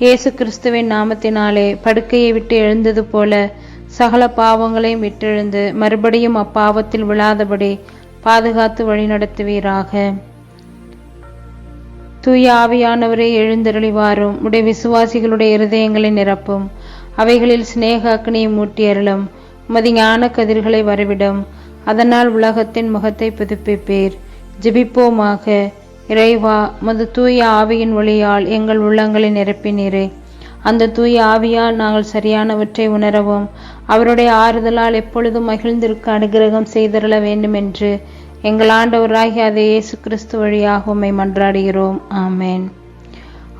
இயேசு கிறிஸ்துவின் நாமத்தினாலே படுக்கையை விட்டு எழுந்தது போல சகல பாவங்களையும் விட்டெழுந்து மறுபடியும் அப்பாவத்தில் விழாதபடி பாதுகாத்து வழிநடத்துவீராக. தூய ஆவியானவரே எழுந்தருளிவாரும். உடைய விசுவாசிகளுடைய இருதயங்களை நிரப்பும். அவைகளில் சிநேக அக்னியை மூட்டி அருளும். உமது ஞான கதிர்களை வரவிடும். அதனால் உலகத்தின் முகத்தை புதுப்பிப்பீர். ஜிபிப்போமாக. இறைவா மது தூய ஆவியின் ஒளியால் எங்கள் உள்ளங்களை நிரப்பினீரே. அந்த தூய ஆவியால் நாங்கள் சரியானவற்றை உணரவும் அவருடைய ஆறுதலால் எப்பொழுதும் மகிழ்ந்திருக்க அனுகிரகம் செய்தருள வேண்டும் என்று எங்கள் ஆண்டவராகிய அதை இயேசு கிறிஸ்து வழியாக உம்மை மன்றாடுகிறோம். ஆமேன்.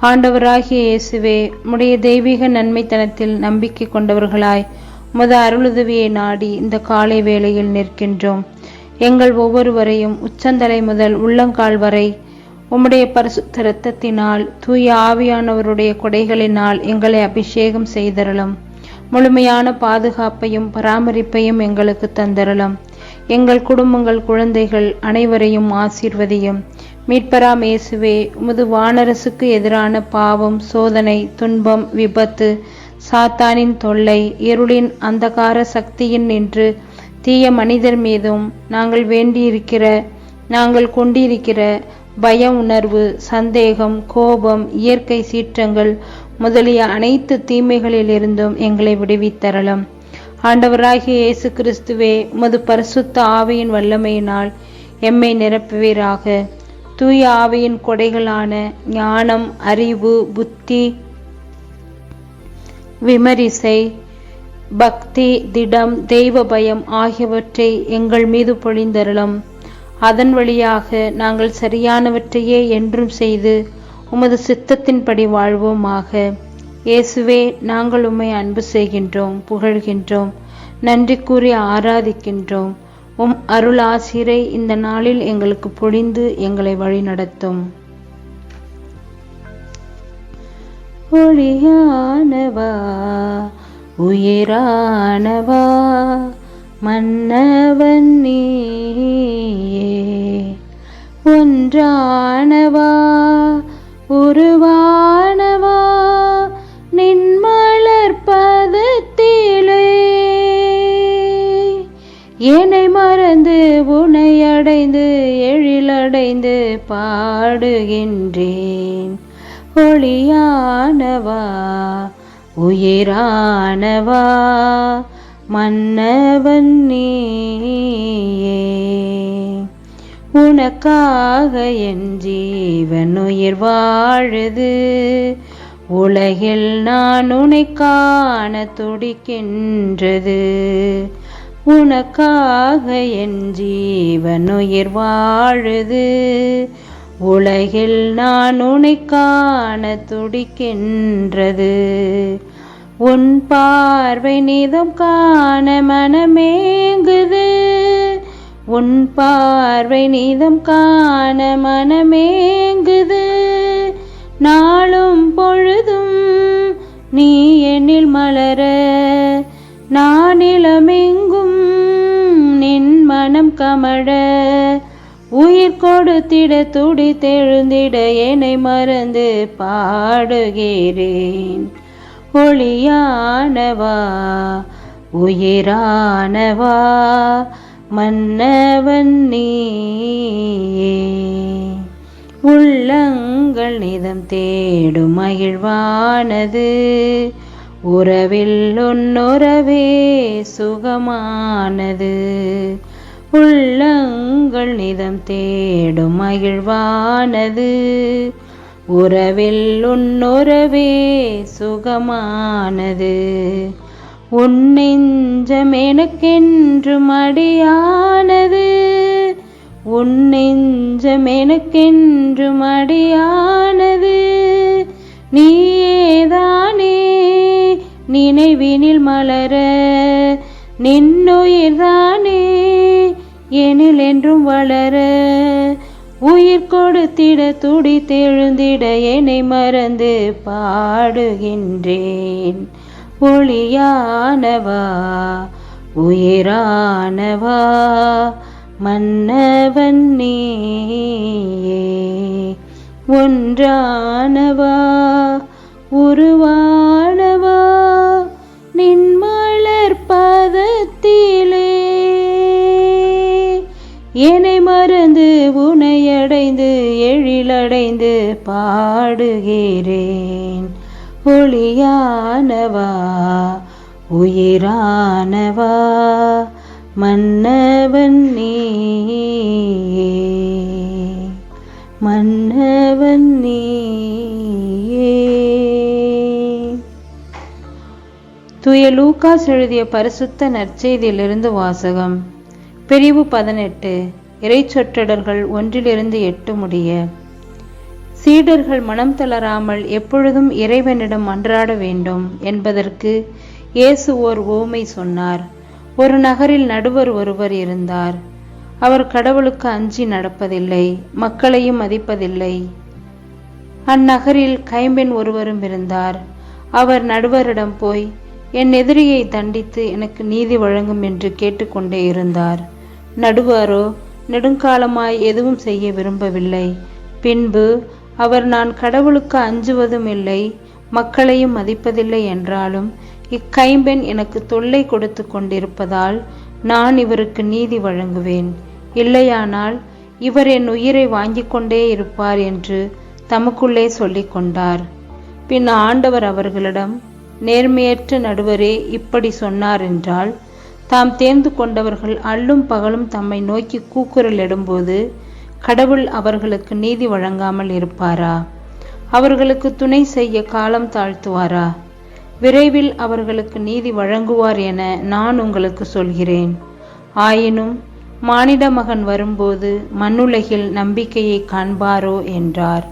ஆண்டவராகிய இயேசுவே உடைய தெய்வீக நன்மைத்தனத்தில் நம்பிக்கை கொண்டவர்களாய் உமது அருளுதவியை நாடி இந்த காலை வேளையில் நிற்கின்றோம். எங்கள் ஒவ்வொருவரையும் உச்சந்தலை முதல் உள்ளங்கால் வரை உம்முடைய பரிசுத்த இரத்தத்தினால் தூய ஆவியானவருடைய கொடைகளினால் எங்களை அபிஷேகம் செய்தரலும் முழுமையான பாதுகாப்பையும் பராமரிப்பையும் எங்களுக்கு தந்தரலும் எங்கள் குடும்பங்கள் குழந்தைகள் அனைவரையும் ஆசீர்வதியும். மீட்பராம் இயேசுவே உமது வானரசுக்கு எதிரான பாவம் சோதனை துன்பம் விபத்து சாத்தானின் தொல்லை இருளின் அந்தகார சக்தியின் நின்று தீய மனிதர் மீதும் நாங்கள் வேண்டியிருக்கிற நாங்கள் கொண்டிருக்கிற பய உணர்வு சந்தேகம் கோபம் இயற்கை சீற்றங்கள் முதலிய அனைத்து தீமைகளிலிருந்தும் எங்களை விடுவித்தரலாம். ஆண்டவராகிய இயேசு கிறிஸ்துவே உமது பரிசுத்த ஆவியின் வல்லமையினால் எம்மை நிரப்புவீராக. தூய ஆவியின் கொடைகளான ஞானம் அறிவு புத்தி விமரிசை பக்தி திடம் தெய்வ பயம் ஆகியவற்றை எங்கள் மீது பொழிந்தருளும் அதன் வழியாக நாங்கள் சரியானவற்றையே என்றும் செய்து உமது சித்தத்தின்படி வாழ்வோமாக. இயேசுவே நாங்கள் உம்மை அன்பு செய்கின்றோம் புகழ்கின்றோம் நன்றி கூறி ஆராதிக்கின்றோம். உம் அருள் ஆசிரை இந்த நாளில் எங்களுக்கு பொழிந்து எங்களை வழிநடத்தும். ஒளியானவா உயிரானவா மன்னவன் நீயே. ஒன்றானவா உருவானவா நின்மலர் பதத்திலே. என்னை மறந்து உனை அடைந்து எழிலடைந்து பாடுகின்றேன். ஒளியானவா உயிரானவா மன்னவன் நீயே. உனக்காக என் ஜீவன் உயிர் வாழுது. உலகில் நான் உன்னை காண துடிக்கின்றது. உனக்காக என் ஜீவன் உயிர் வாழுது. உலகில் நான் உன்னை காண துடிக்கின்றது. உன் பார்வை நீதம் காண மனமேங்குது. உன் பார்வை நீதம் காண மனமேங்குது. நாளும் பொழுதும் நீ எண்ணில் மலர நானிலமெங்கும் நின் மனம் கமழ. உயிர் கொடுத்திட துடி தெழுந்திட என்னை மறந்து பாடுகிறேன். ஒளியானவா? உயிரானவா? மன்னவன் நீயே. உள்ளங்கள் நிதம் தேடும் மகிழ்வானது. உறவில் ஒன்னுறவே சுகமானது. உள்ளங்கள் நிதம் தேடும் மகிழ்வானது. உறவில் உன்னுறவே சுகமானது. உன் நெஞ்சம் எனக்கென்று மடியானது உன் நெஞ்சம் எனக்கென்று மடியானது நீயேதானே நினைவினில் மலர. நின்னுயிர்தானே எனில் என்றும் வளர. உயிர் கொடுத்திட துடி தெழுந்திட என்னை மறந்து பாடுகின்றேன். ஒளியானவா உயிரானவா மன்னவன் நீயே. ஒன்றானவா உருவானவா என்னை உனையடைந்து எழிலடைந்து பாடுகிறேன். ஒளியானவா உயிரானவா மன்னவன் நீ மன்னவன் நீ தூய லூகாஸ் எழுதிய பரிசுத்த நற்செய்தியிலிருந்து வாசகம். பிரிவு பதினெட்டு. இறைச்சொற்றடர்கள் ஒன்றிலிருந்து எட்டு முடிய. சீடர்கள் மனம் தளராமல் எப்பொழுதும் இறைவனிடம் மன்றாட வேண்டும் என்பதற்கு இயேசு ஓர் ஓமை சொன்னார். ஒரு நகரில் நடுவர் ஒருவர் இருந்தார். அவர் கடவுளுக்கு அஞ்சி நடப்பதில்லை மக்களையும் மதிப்பதில்லை. அந்நகரில் கைம்பெண் ஒருவரும் இருந்தார். அவர் நடுவரிடம் போய் என் எதிரியை தண்டித்து எனக்கு நீதி வழங்கும் என்று கேட்டுக்கொண்டே இருந்தார். நடுவாரோ நெடுங்காலமாய் எதுவும் செய்ய விரும்பவில்லை. பின்பு அவர் நான் கடவுளுக்கு அஞ்சுவதும் இல்லை மக்களையும் மதிப்பதில்லை என்றாலும் இக்கைம்பெண் எனக்கு தொல்லை கொடுத்து கொண்டிருப்பதால் நான் இவருக்கு நீதி வழங்குவேன். இல்லையானால் இவர் என் உயிரை வாங்கிக் கொண்டே இருப்பார் என்று தமக்குள்ளே சொல்லிக் கொண்டார். பின் ஆண்டவர் அவர்களிடம் நேர்மையற்ற நடுவரே இப்படி சொன்னார் என்றால் தாம் தேர்ந்து கொண்டவர்கள் அல்லும் பகலும் தம்மை நோக்கி கூக்குரல் இடும்போது கடவுள் அவர்களுக்கு நீதி வழங்காமல் இருப்பாரா? அவர்களுக்கு துணை செய்ய காலம் தாழ்த்துவாரா? விரைவில் அவர்களுக்கு நீதி வழங்குவார் என நான் உங்களுக்கு சொல்கிறேன். ஆயினும் மானிட மகன் வரும்போது மண்ணுலகில் நம்பிக்கையை காண்பாரோ என்றார்.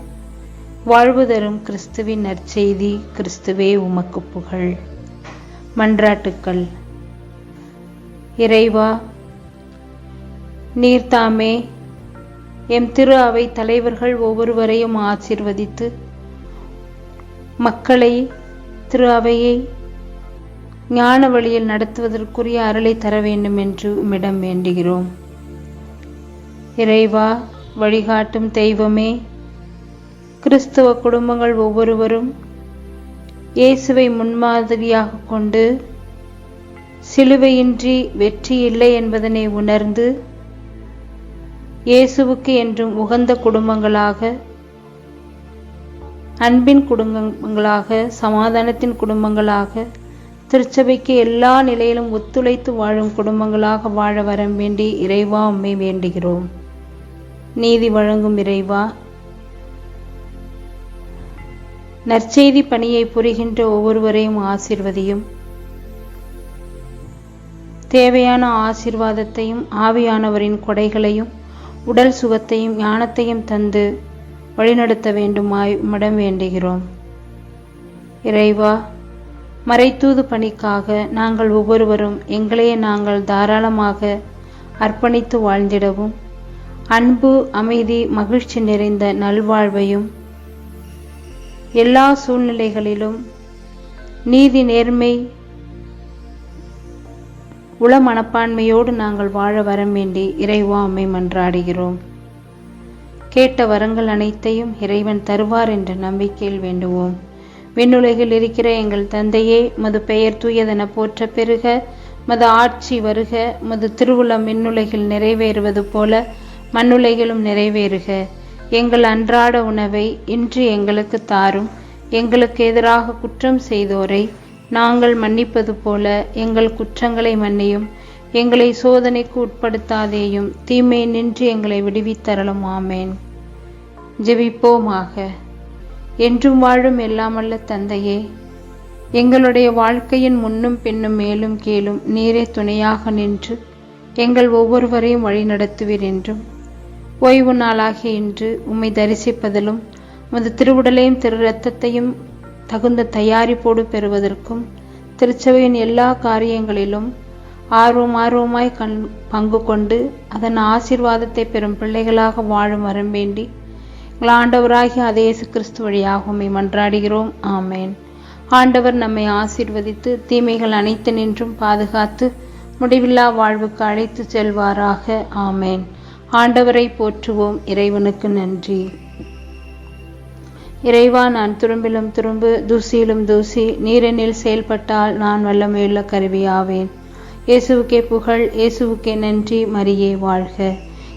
வாழ்வு தரும் கிறிஸ்துவின் நற்செய்தி கிறிஸ்துவே உமக்கு புகழ். மன்றாட்டுக்கள். இறைவா நீர்தாமே எம் திரு அவை தலைவர்கள் ஒவ்வொருவரையும் ஆசிர்வதித்து மக்களை திரு அவையை ஞான வழியில் நடத்துவதற்குரிய அருளை தர வேண்டும் என்று உம்மிடம் வேண்டுகிறோம். இறைவா வழிகாட்டும் தெய்வமே கிறிஸ்துவ குடும்பங்கள் ஒவ்வொருவரும் இயேசுவை முன்மாதிரியாக கொண்டு சிலுவையின்றி வெற்றி இல்லை என்பதனை உணர்ந்து இயேசுவுக்கு என்றும் உகந்த குடும்பங்களாக அன்பின் குடும்பங்களாக சமாதானத்தின் குடும்பங்களாக திருச்சபைக்கு எல்லா நிலையிலும் ஒத்துழைத்து வாழும் குடும்பங்களாக வாழ வரம் வேண்டி இறைவா உம்மை வேண்டுகிறோம். நீதி வழங்கும் இறைவா. நற்செய்தி பணியை புரிகின்ற ஒவ்வொருவரையும் ஆசிர்வதியும். தேவையான ஆசிர்வாதத்தையும் ஆவியானவரின் கொடைகளையும் உடல் சுகத்தையும் ஞானத்தையும் தந்து வழிநடத்த வேண்டுமாய் உம்மிடம் வேண்டுகிறோம். இறைவா மறைத்தூது பணிக்காக நாங்கள் ஒவ்வொருவரும் எங்களையே நாங்கள் தாராளமாக அர்ப்பணித்து வாழ்ந்திடவும் அன்பு அமைதி மகிழ்ச்சி நிறைந்த நல்வாழ்வையும் எல்லா சூழ்நிலைகளிலும் நீதி நேர்மை உள மனப்பான்மையோடு நாங்கள் வாழ வரம் வேண்டி இறைவா அம்மை மன்றாடுகிறோம். கேட்ட வரங்கள் அனைத்தையும் இறைவன் தருவார் என்ற நம்பிக்கையில் வேண்டுவோம். விண்ணுலகில் இருக்கிற எங்கள் தந்தையே மது பெயர் தூயதென போற்ற பெருக மது ஆட்சி வருக மது திருவுளம் விண்ணுலகில் நிறைவேறுவது போல மண்ணுலகிலும் நிறைவேறுக. எங்கள் அன்றாட உணவை இன்று எங்களுக்கு தாரும் எங்களுக்கு எதிராக குற்றம் செய்தோரை நாங்கள் மன்னிப்பது போல எங்கள் குற்றங்களை மன்னியும். எங்களை சோதனைக்கு உட்படுத்தாதேயும் தீமை நின்று எங்களை விடுவித்தரலும் ஆமேன். ஜெபிப்போமாக. என்றும் வாழும் எல்லாமல்ல தந்தையே. எங்களுடைய வாழ்க்கையின் முன்னும் பின்னும் மேலும் கீழும் நீரே துணையாக நின்று எங்கள் ஒவ்வொருவரையும் வழிநடத்துவீர் என்றும். ஓய்வு நாளாகிய இன்று உம்மை தரிசிப்பதிலும் உமது திருவுடலையும் திரு இரத்தத்தையும் தகுந்த தயாரிப்போடு பெறுவதற்கும் திருச்சபையின் எல்லா காரியங்களிலும் ஆர்வம் ஆர்வமாய் கண் பங்கு கொண்டு அதன் ஆசீர்வாதத்தை பெறும் பிள்ளைகளாக வாழும் வரம் வேண்டி எங்கள் ஆண்டவராகிய அதே கிறிஸ்து வழியாக மன்றாடுகிறோம். ஆமேன். ஆண்டவர் நம்மை ஆசீர்வதித்து தீமைகள் அனைத்து நின்றும் பாதுகாத்து முடிவில்லா வாழ்வுக்கு அழைத்து செல்வாராக. ஆமேன். ஆண்டவரை போற்றுவோம். இறைவனுக்கு நன்றி. இறைவா நான் துரும்பிலும் துரும்பு தூசியிலும் தூசி நீரெனில் செயல்பட்டால் நான் வல்லமையுள்ள கருவியாவேன். இயேசுவுக்கே புகழ் இயேசுவுக்கே நன்றி மரியே வாழ்க.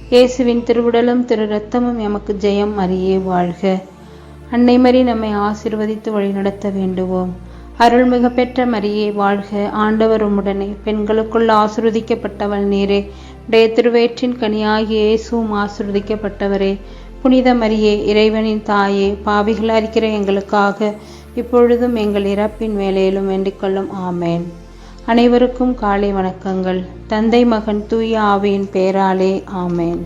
இயேசுவின் திருவுடலும் திரு ரத்தமும் எமக்கு ஜெயம் மரியே வாழ்க. அன்னை மரி நம்மை ஆசிர்வதித்து வழிநடத்த வேண்டுவோம். அருள்மிகு பெற்ற மரியே வாழ்க. ஆண்டவர் உம்முடனே பெண்களுக்குள் ஆசிர்வதிக்கப்பட்டவள் நீரே. உடைய திருவேற்றின் கனியாகிய இயேசுவும் ஆசிர்வதிக்கப்பட்டவரே. புனித மரியே இறைவனின் தாயே பாவிகள் அறிக்கிற எங்களுக்காக இப்பொழுதும் எங்கள் இறப்பின் வேலையிலும் வேண்டிக்கொள்ளும் ஆமேன். அனைவருக்கும் காலை வணக்கங்கள். தந்தை மகன் தூய ஆவியின் பேராலே. ஆமேன்.